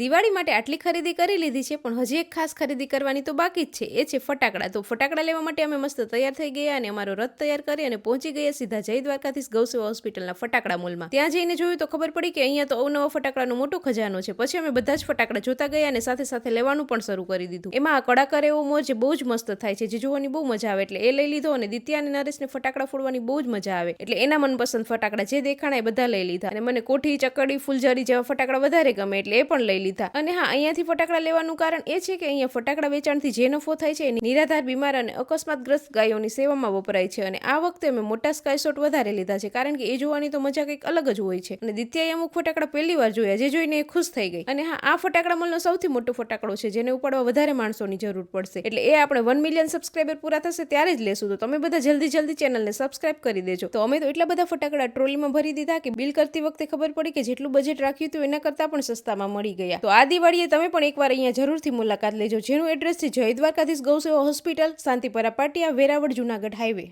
દિવાળી માટે આટલી ખરીદી કરી લીધી છે, પણ હજી એક ખાસ ખરીદી કરવાની તો બાકી જ છે. એ છે ફટાકડા. તો ફટાકડા લેવા માટે અમે મસ્ત તૈયાર થઈ ગયા અને અમારો રથ તૈયાર કરી અને પહોંચી ગયા સીધા જય દ્વારકાથી ગૌસેવા હોસ્પિટલના ફટાકડા મોલમાં. ત્યાં જઈને જોયું તો ખબર પડી કે અહીંયા તો અવનવો ફટાકડાનો મોટો ખજાનો છે. પછી અમે બધા જ ફટાકડા જોતા ગયા અને સાથે સાથે લેવાનું પણ શરૂ કરી દીધું. એમાં આ કડાકર એવો મોર જે બહુ જ મસ્ત થાય છે, જે જોવાની બહુ મજા આવે. એટલે એ લઈ લીધો અને દિત્યા અને નરેશને ફટાકડા ફોડવાની બહુ જ મજા આવે. એટલે એના મનપસંદ ફટાકડા જે દેખાણા એ બધા લઈ લીધા. અને મને કોઠી, ચકડી, ફૂલઝારી જેવા ફટાકડા વધારે ગમે, એટલે એ પણ લઈ લીધા. અને હા, અહીંયાથી ફટાકડા લેવાનું કારણ એ છે કે અહીંયા ફટાકડા વેચાણથી જે નફો થાય છે એ નિરાધાર, બીમાર અને અકસ્માતગ્રસ્ત ગાયોની સેવામાં વપરાય છે. અને આ વખતે અમે મોટા સ્કાયશોટ વધારે લીધા છે, કારણ કે એ જોવાની તો મજા કંઈક અલગ જ હોય છે. અને દિત્યાએ અમુક ફટાકડા પહેલી વાર જોયા, જે જોઈને એ ખુશ થઈ ગઈ. અને હા, આ ફટાકડા મલનો સૌથી મોટો ફટાકડો છે, જેને ઉપાડવા વધારે માણસોની જરૂર પડશે. એટલે એ આપણે વન મિલિયન સબસ્ક્રાઈબર પૂરા થશે ત્યારે જ લેશું. તો તમે બધા જલ્દી જલ્દી ચેનલને સબસ્ક્રાઇબ કરી દેજો. તો અમે તો એટલા બધા ફટાકડા ટ્રોલીમાં ભરી દીધા કે બિલ કરતી વખતે ખબર પડી કે જેટલું બજેટ રાખ્યું હતું એના કરતાં પણ સસ્તામાં મળી ગયા. તો આ દિવાળીએ તમે પણ એકવાર અહીંયા જરૂરથી મુલાકાત લેજો. જેનું એડ્રેસ છે જય દ્વારકાધીશ ગૌસેવા હોસ્પિટલ શાંતિપરા પાટિયા, વેરાવળ, જુનાગઢ હાઈવે